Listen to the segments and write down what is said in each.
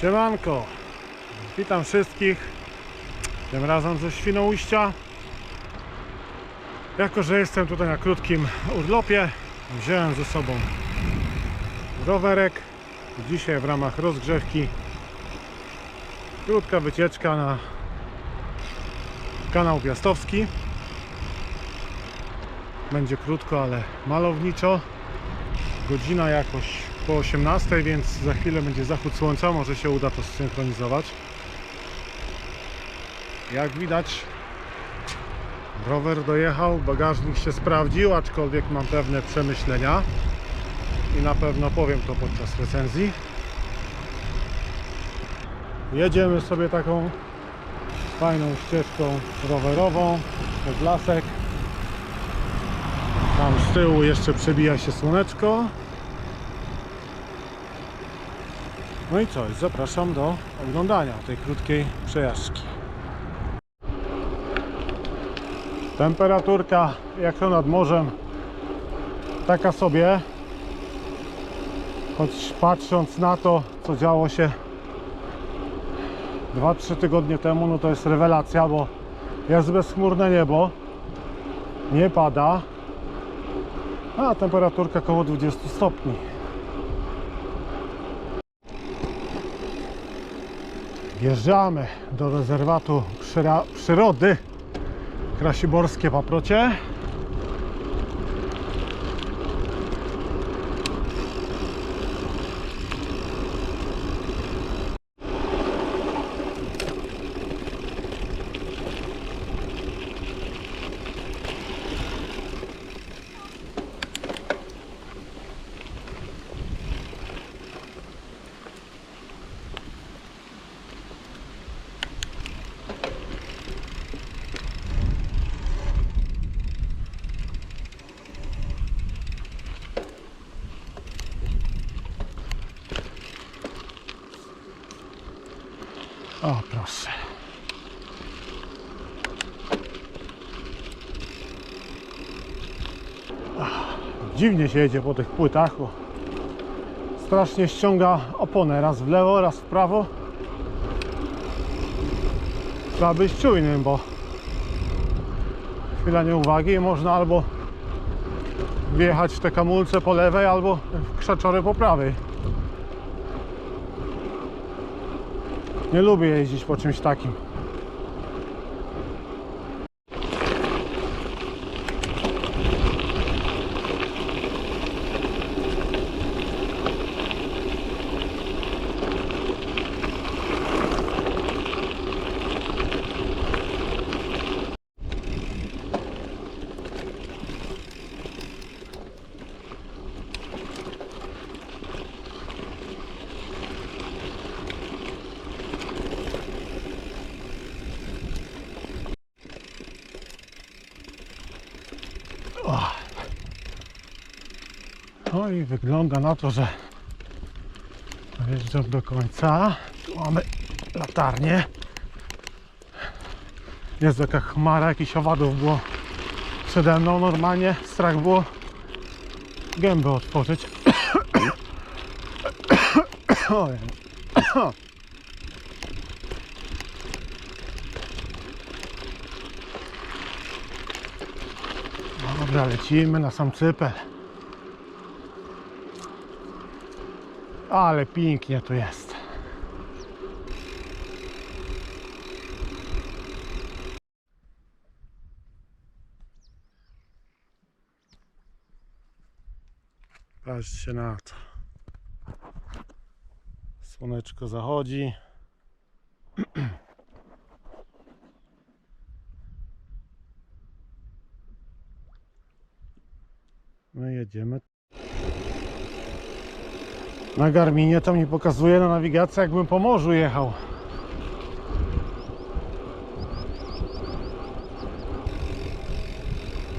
Siemanko, witam wszystkich, tym razem ze Świnoujścia. Jako, że jestem tutaj na krótkim urlopie, wziąłem ze sobą rowerek. Dzisiaj w ramach rozgrzewki krótka wycieczka na kanał Piastowski. Będzie krótko, ale malowniczo. Godzina jakoś po 18, więc za chwilę będzie zachód słońca, może się uda to zsynchronizować. Jak widać, rower dojechał, bagażnik się sprawdził, aczkolwiek mam pewne przemyślenia i na pewno powiem to podczas recenzji. Jedziemy sobie taką fajną ścieżką rowerową przez lasek. Tam z tyłu jeszcze przebija się słoneczko. No i co? Zapraszam do oglądania tej krótkiej przejażdżki. Temperaturka jak to nad morzem taka sobie. Choć patrząc na to, co działo się 2-3 tygodnie temu, no to jest rewelacja, bo jest bezchmurne niebo, nie pada, a temperaturka około 20 stopni. Wjeżdżamy do rezerwatu przyra- przyrody Krasiborskie Paprocie. O, proszę. Dziwnie się jedzie po tych płytach, bo strasznie ściąga oponę raz w lewo, raz w prawo. Trzeba być czujnym, bo chwila nieuwagi można albo wjechać w te kamulce po lewej, albo w krzaczory po prawej. Nie lubię jeździć po czymś takim. No i wygląda na to, że wjeżdżam do końca. Tu mamy latarnię. Jest taka chmara, jakichś owadów było przede mną. Normalnie strach było gębę otworzyć. Ojej. Dobra, lecimy na sam cypel. Ale pięknie tu jest. Patrzcie na to. Słoneczko zachodzi. I jedziemy na Garminie to mi pokazuje na nawigacji, jakbym po morzu jechał.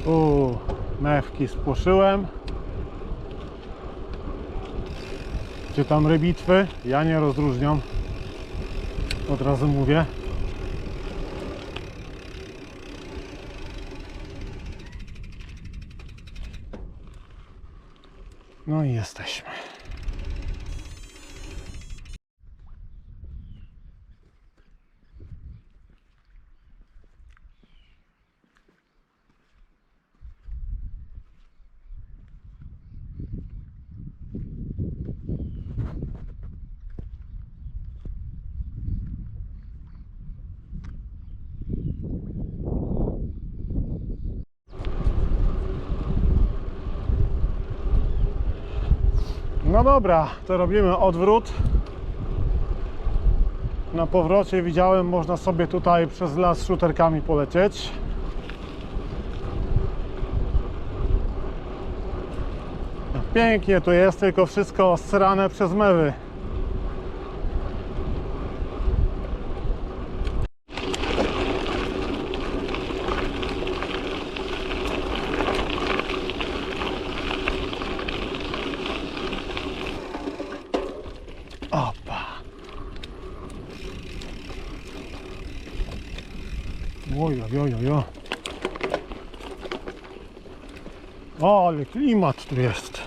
Uuu, mewki spłoszyłem. Czy tam rybitwy? Ja nie rozróżniam. Od razu mówię. No i jesteśmy. No dobra, to robimy odwrót. Na powrocie widziałem, można sobie tutaj przez las shooterkami polecieć. Pięknie tu jest, tylko wszystko strane przez mewy. Oj, oj, oj, oj. O, ale klimat tu jest.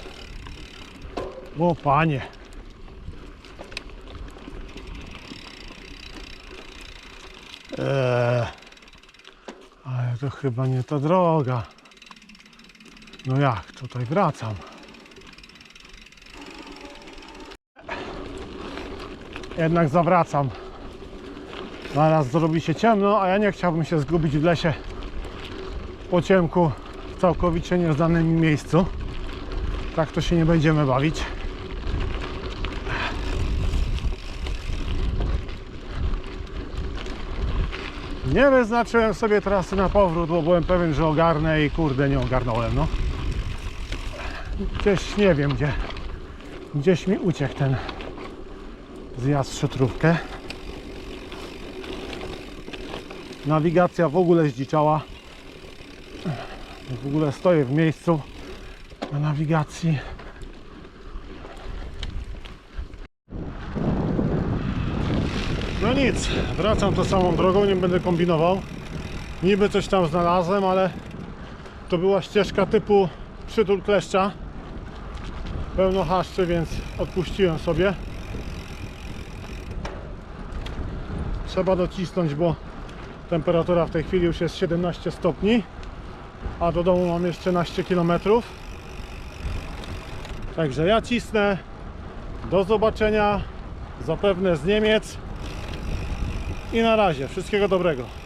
O, panie. Eee, ale to chyba nie ta droga. No jak, tutaj wracam. jednak zawracam. Zaraz zrobi się ciemno, a ja nie chciałbym się zgubić w lesie po ciemku w całkowicie nieznanym mi miejscu. Tak to się nie będziemy bawić. Nie wyznaczyłem sobie trasy na powrót, bo byłem pewien, że ogarnę i kurde nie ogarnąłem, no. Gdzieś nie wiem gdzie. Gdzieś mi uciekł ten zjazd w Nawigacja w ogóle zdziczała. W ogóle stoję w miejscu na nawigacji. No nic, wracam tą samą drogą, nie będę kombinował. Niby coś tam znalazłem, ale to była ścieżka typu przytul kleszcza. Pełno haszczy, więc odpuściłem sobie. trzeba docisnąć, bo temperatura w tej chwili już jest 17 stopni, a do domu mam jeszcze 11 km. Także ja cisnę. Do zobaczenia zapewne z Niemiec. I na razie. Wszystkiego dobrego.